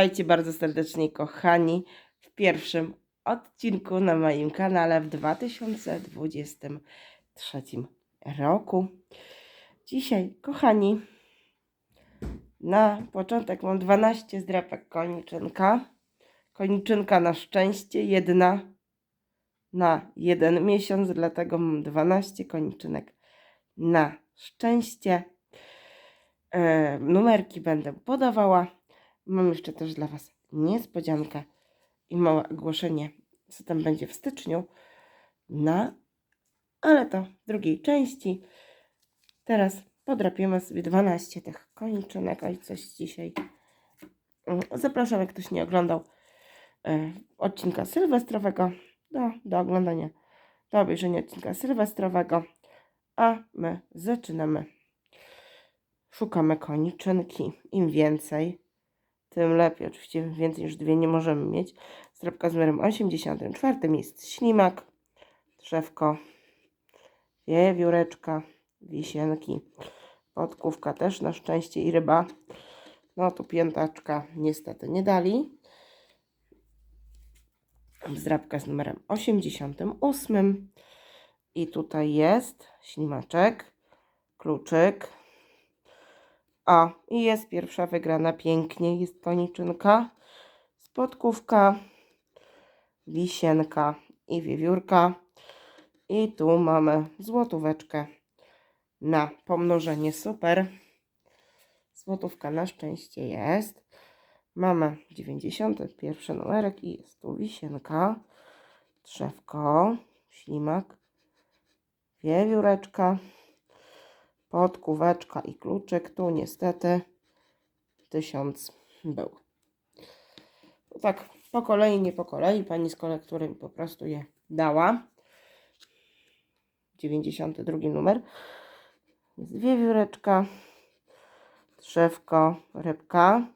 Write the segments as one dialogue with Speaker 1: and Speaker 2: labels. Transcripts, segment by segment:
Speaker 1: Witajcie bardzo serdecznie, kochani, w pierwszym odcinku na moim kanale w 2023 roku. Dzisiaj, kochani, na początek mam 12 zdrapek koniczynka. Koniczynka na szczęście, jedna na jeden miesiąc, dlatego mam 12 koniczynek na szczęście. E, numerki będę podawała. Mam jeszcze też dla Was niespodziankę i małe ogłoszenie, co tam będzie w styczniu. Na, ale to drugiej części. Teraz podrapiemy sobie 12 tych koniczynek. Oj, coś dzisiaj. Mm, Zapraszam, jak ktoś nie oglądał e, odcinka sylwestrowego, do, do oglądania, do obejrzenia odcinka sylwestrowego. A my zaczynamy. Szukamy koniczynki. Im więcej, tym lepiej. Oczywiście więcej niż dwie nie możemy mieć. Strapka z numerem 84 jest ślimak, drzewko, wiewióreczka, wisienki, podkówka też na szczęście i ryba. No tu piętaczka niestety nie dali. Zdrabka z numerem 88. I tutaj jest ślimaczek, kluczyk, o, i jest pierwsza wygrana pięknie. Jest koniczynka, spodkówka, wisienka i wiewiórka. I tu mamy złotóweczkę na pomnożenie. Super. Złotówka na szczęście jest. Mamy 91 numerek i jest tu wisienka, drzewko, ślimak, wiewióreczka podkóweczka i kluczyk. Tu niestety tysiąc był. Tak po kolei, nie po kolei. Pani z kolektury mi po prostu je dała. 92 numer. Jest wiewióreczka, drzewko, rybka,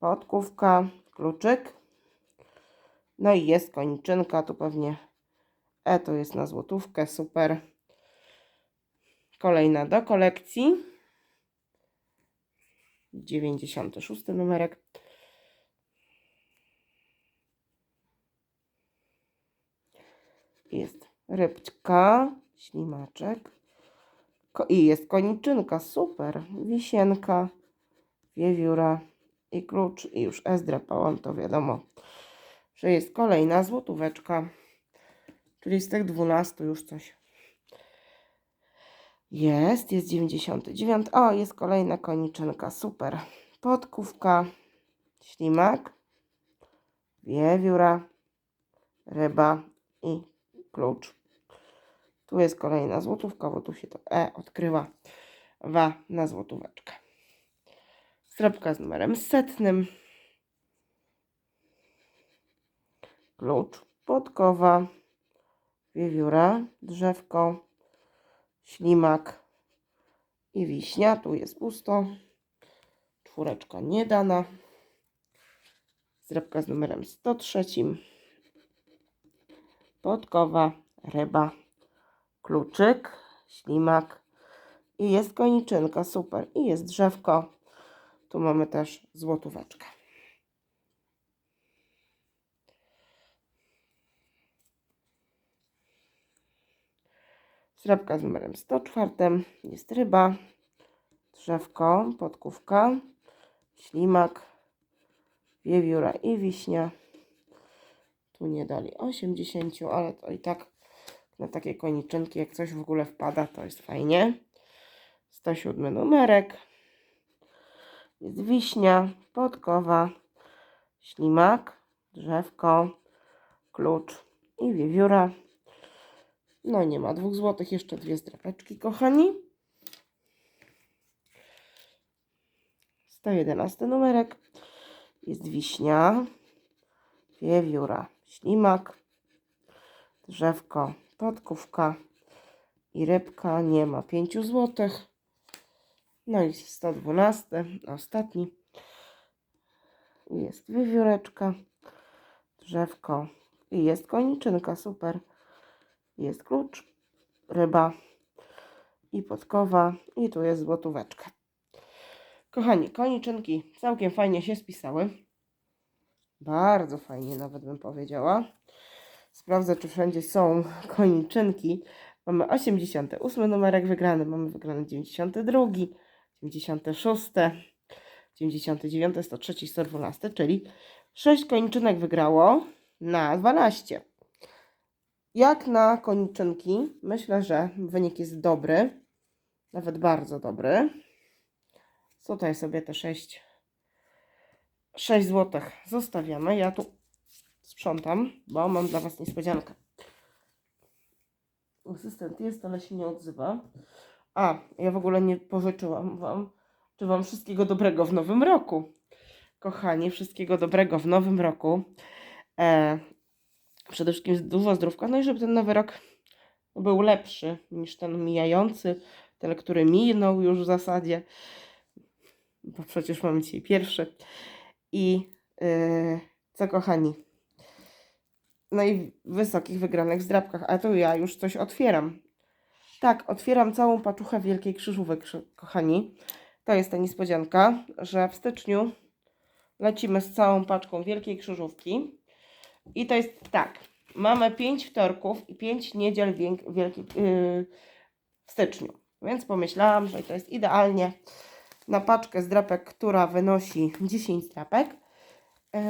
Speaker 1: podkówka, kluczyk. No i jest koniczynka, tu pewnie E to jest na złotówkę, super. Kolejna do kolekcji. 96 numerek. Jest rybka, ślimaczek. Ko I jest koniczynka, super. Wisienka, wiewióra i klucz. I już S drapałam, to wiadomo, że jest kolejna złotóweczka. Czyli z tych 12 już coś jest, jest 99. O, jest kolejna koniczynka, super. Podkówka, ślimak, wiewióra, ryba i klucz. Tu jest kolejna złotówka, bo tu się to E odkrywa wa na złotóweczkę. Strapka z numerem setnym. Klucz, podkowa, wiewióra, drzewko, ślimak i wiśnia. Tu jest pusto. Czwóreczka nie dana. Z numerem 103. Podkowa, ryba, kluczyk, ślimak i jest koniczynka, super. I jest drzewko. Tu mamy też złotóweczkę. Srebka z numerem 104 jest ryba, drzewko, podkówka, ślimak, wiewióra i wiśnia. Tu nie dali 80, ale to i tak na takie koniczynki, jak coś w ogóle wpada, to jest fajnie. 107 numerek. Jest wiśnia, podkowa, ślimak, drzewko, klucz i wiewióra. No nie ma dwóch złotych, jeszcze dwie zdrapeczki, kochani. 111 numerek. Jest wiśnia, wiewióra, ślimak, drzewko, podkówka i rybka. Nie ma 5 złotych. No i 112, ostatni. Jest wiewióreczka, drzewko i jest koniczynka, super. Jest klucz, ryba i podkowa i tu jest złotóweczka. Kochani, koniczynki całkiem fajnie się spisały. Bardzo fajnie nawet bym powiedziała. Sprawdzę, czy wszędzie są koniczynki. Mamy 88 numerek wygrany, mamy wygrany 92, 96, 99, 103, 112, czyli 6 koniczynek wygrało na 12. Jak na koniczynki, myślę, że wynik jest dobry, nawet bardzo dobry. Tutaj sobie te 6, 6 zł zostawiamy. Ja tu sprzątam, bo mam dla Was niespodziankę. Asystent jest, ale się nie odzywa. A, ja w ogóle nie pożyczyłam Wam. Czy Wam wszystkiego dobrego w nowym roku. Kochani, wszystkiego dobrego w nowym roku. E, przede wszystkim dużo zdrówka, no i żeby ten nowy rok był lepszy niż ten mijający, ten, który minął już w zasadzie, bo przecież mamy dzisiaj pierwszy. I yy, co kochani, no i wysokich wygranych zdrabkach, a tu ja już coś otwieram. Tak, otwieram całą paczuchę Wielkiej Krzyżówek, krzy- kochani. To jest ta niespodzianka, że w styczniu lecimy z całą paczką Wielkiej Krzyżówki. I to jest tak, mamy 5 wtorków i 5 niedziel wielki, yy, w styczniu. Więc pomyślałam, że to jest idealnie na paczkę zdrapek, która wynosi 10 zdrapek. Yy,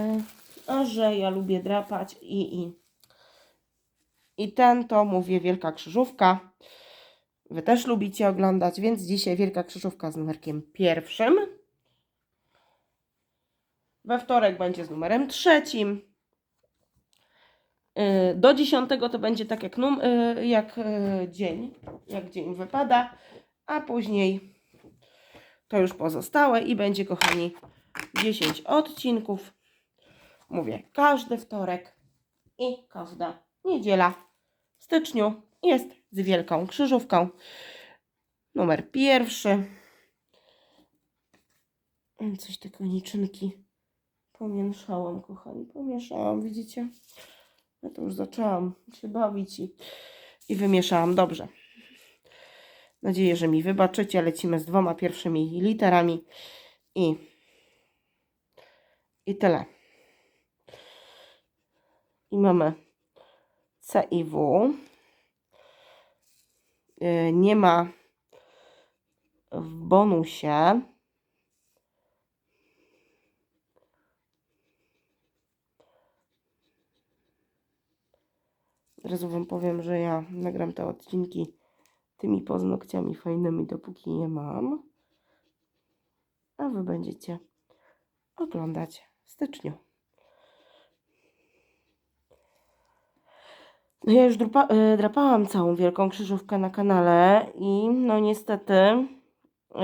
Speaker 1: a że ja lubię drapać i, i, i ten to mówię Wielka Krzyżówka. Wy też lubicie oglądać, więc dzisiaj Wielka Krzyżówka z numerkiem pierwszym. We wtorek będzie z numerem trzecim. Yy, Do 10 to będzie tak jak, num, yy, jak yy, dzień, jak dzień wypada, a później to już pozostałe i będzie, kochani, 10 odcinków. Mówię, każdy wtorek i każda niedziela w styczniu jest z wielką krzyżówką. Numer pierwszy. Coś te koniczynki pomieszałam, kochani, pomieszałam, widzicie? Ja to już zaczęłam się bawić i, i wymieszałam dobrze. Nadzieję, że mi wybaczycie. Lecimy z dwoma pierwszymi literami i, i tyle. I mamy C i W. Yy, Nie ma w bonusie. Od razu Wam powiem, że ja nagram te odcinki tymi paznokciami fajnymi, dopóki je mam. A Wy będziecie oglądać w styczniu. No ja już drupa, y, drapałam całą wielką krzyżówkę na kanale i no niestety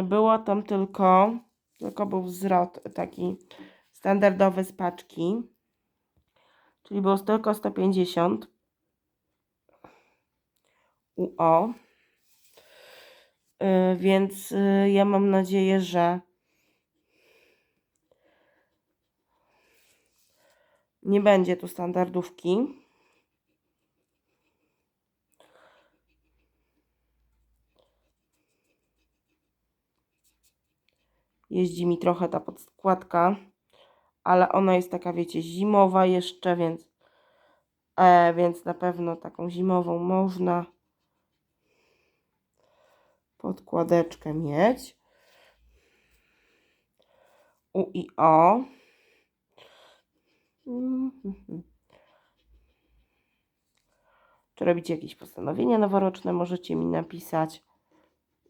Speaker 1: było tam tylko, tylko był wzrot taki standardowy z paczki, czyli było tylko 150 UO. Y, Więc y, ja mam nadzieję, że nie będzie tu standardówki. Jeździ mi trochę ta podskładka, ale ona jest taka, wiecie, zimowa jeszcze, więc, e, więc na pewno taką zimową można podkładeczkę mieć. U i O. Czy robicie jakieś postanowienia noworoczne? Możecie mi napisać.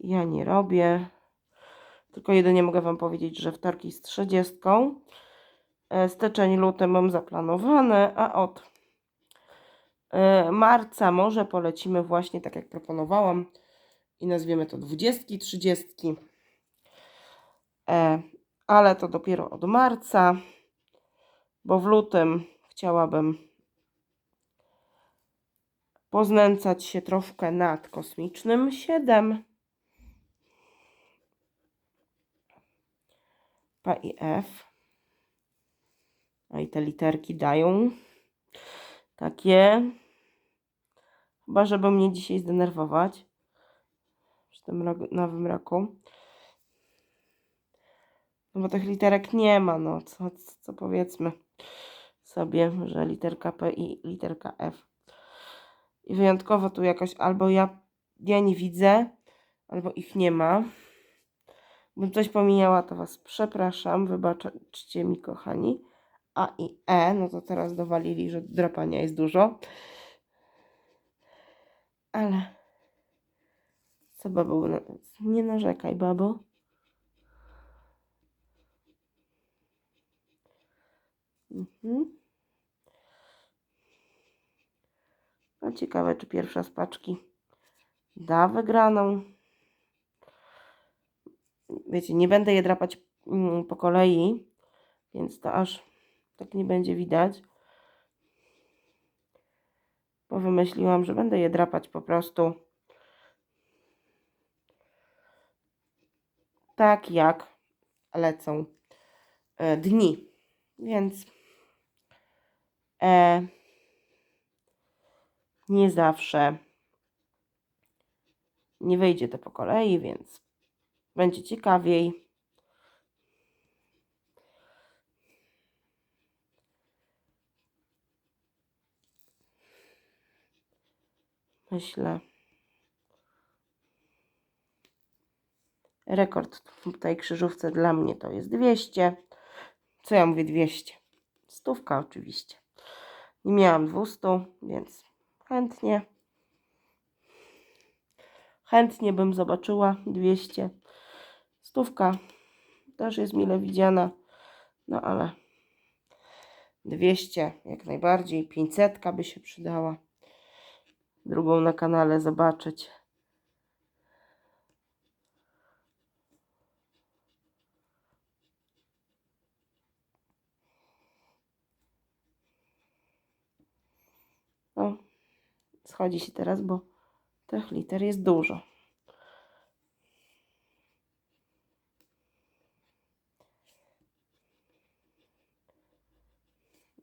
Speaker 1: Ja nie robię. Tylko jedynie mogę Wam powiedzieć, że wtorki z 30. e, Styczeń, luty mam zaplanowane, a od e, marca może polecimy właśnie tak jak proponowałam i nazwiemy to 20, 30. E, ale to dopiero od marca, bo w lutym chciałabym poznęcać się troszkę nad kosmicznym 7. P i F. A i te literki dają takie. Chyba, żeby mnie dzisiaj zdenerwować tym nowym roku. No bo tych literek nie ma, no co, co, co powiedzmy. sobie, że literka P i literka F. I wyjątkowo tu jakoś albo ja, ja nie widzę, albo ich nie ma. Bym coś pomijała, to Was przepraszam, wybaczcie mi kochani. A i E, no to teraz dowalili, że drapania jest dużo. Ale co babo, na- nie narzekaj babo. Mhm. No ciekawe, czy pierwsza z paczki da wygraną. Wiecie, nie będę je drapać mm, po kolei, więc to aż tak nie będzie widać. Bo wymyśliłam, że będę je drapać po prostu tak jak lecą e, dni. Więc e, nie zawsze nie wyjdzie to po kolei, więc będzie ciekawiej. Myślę. Rekord tej krzyżówce dla mnie to jest 200. Co ja mówię 200? Stówka oczywiście. Nie miałam 200, więc chętnie. Chętnie bym zobaczyła 200. Stówka też jest mile widziana. No ale 200 jak najbardziej. 500 by się przydała. Drugą na kanale zobaczyć. No, schodzi się teraz, bo tych liter jest dużo.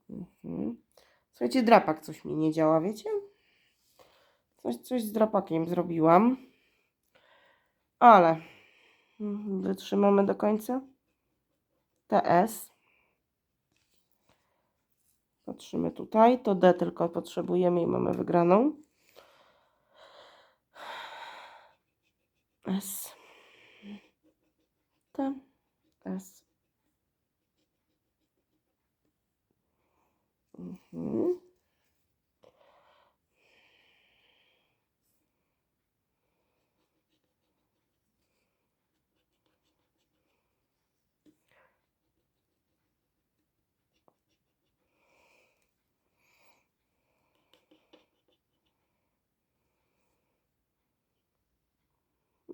Speaker 1: Mhm. Słuchajcie, drapak coś mi nie działa, wiecie? Coś, coś z drapakiem zrobiłam. Ale mhm, wytrzymamy do końca. TS. Patrzymy tutaj. To D tylko potrzebujemy i mamy wygraną. S. T. S. Mhm.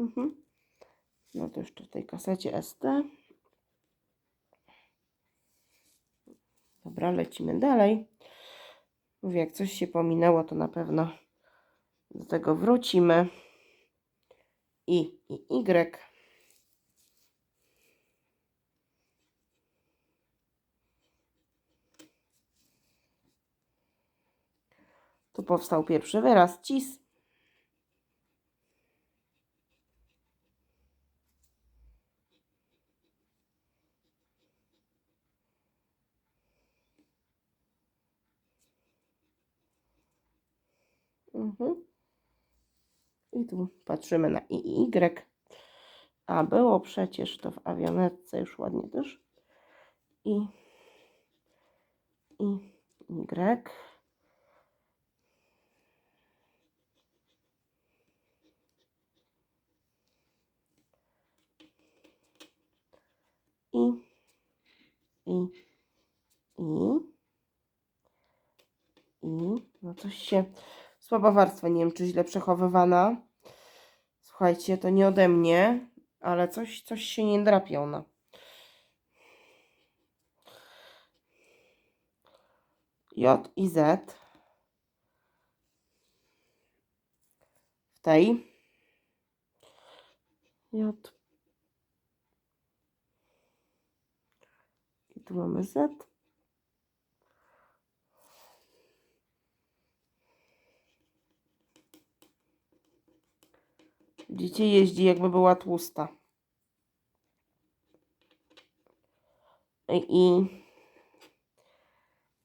Speaker 1: Mhm. No to jeszcze w tej kasecie ST. Dobra, lecimy dalej. Mówię, jak coś się pominęło, to na pewno do tego wrócimy. I, i Y. Tu powstał pierwszy wyraz, cis. Mhm. I tu patrzymy na I Y. A było przecież to w awionetce już ładnie też. I, i Y. I, i, i, i, no coś się, słaba warstwa, nie wiem czy źle przechowywana. Słuchajcie, to nie ode mnie, ale coś, coś się nie drapie ona. J i Z. W tej. J. I tu mamy Z Widzicie, jeździ jakby była tłusta. I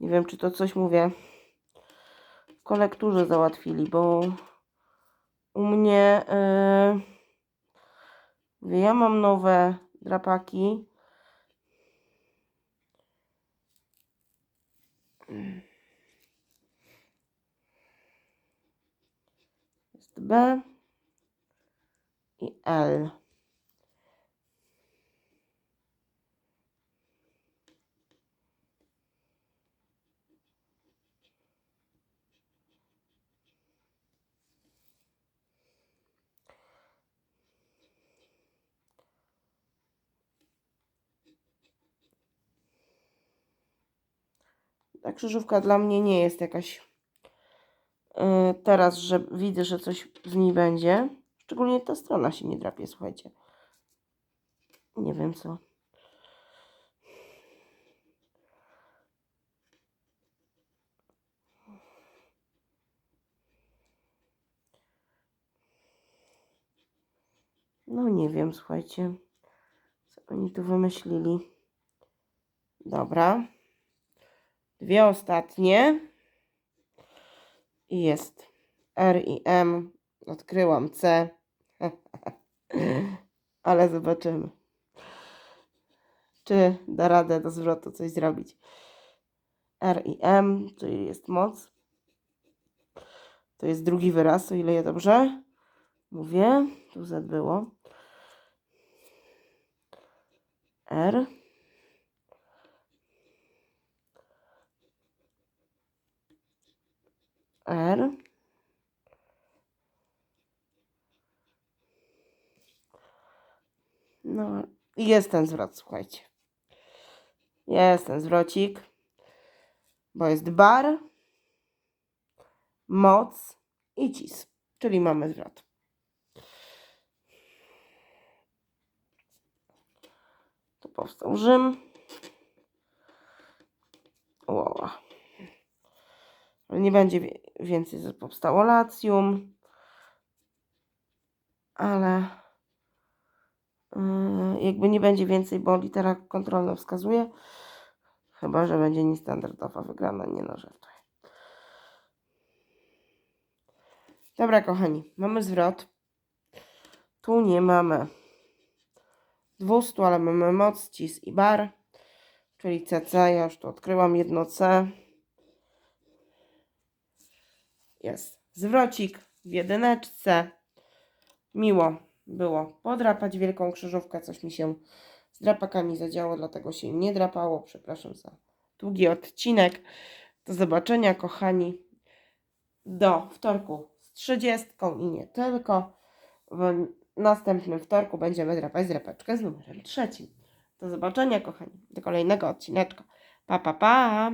Speaker 1: Nie wiem, czy to coś mówię. W kolekturze załatwili, bo u mnie. Yy, ja mam nowe drapaki. Jest B i L. Ta krzyżówka dla mnie nie jest jakaś yy, teraz, że widzę, że coś z niej będzie. Szczególnie ta strona się nie drapie, słuchajcie. Nie wiem co. No nie wiem, słuchajcie. Co oni tu wymyślili. Dobra. Dwie ostatnie. I jest R i M. Odkryłam C. Ale zobaczymy. Czy da radę do zwrotu coś zrobić. R i M, czyli jest moc. To jest drugi wyraz, o ile ja dobrze mówię. Tu Z było. R. R. No i jest ten zwrot, słuchajcie. Jest ten zwrocik, bo jest bar, moc i cis, czyli mamy zwrot. Tu powstał Rzym. Ale nie będzie więcej, powstało Lacjum. Ale jakby nie będzie więcej, bo litera kontrolna wskazuje. Chyba, że będzie niestandardowa wygrana, nie na żartuję. Dobra, kochani, mamy zwrot. Tu nie mamy 200, ale mamy moc, cis i bar, czyli CC. Ja już tu odkryłam jedno C. Jest zwrocik w jedyneczce. Miło było podrapać wielką krzyżówkę. Coś mi się z drapakami zadziało, dlatego się nie drapało. Przepraszam za długi odcinek. Do zobaczenia, kochani, do wtorku z 30 i nie tylko. W następnym wtorku będziemy drapać drapeczkę z numerem trzecim. Do zobaczenia, kochani, do kolejnego odcineczka. Pa, pa, pa!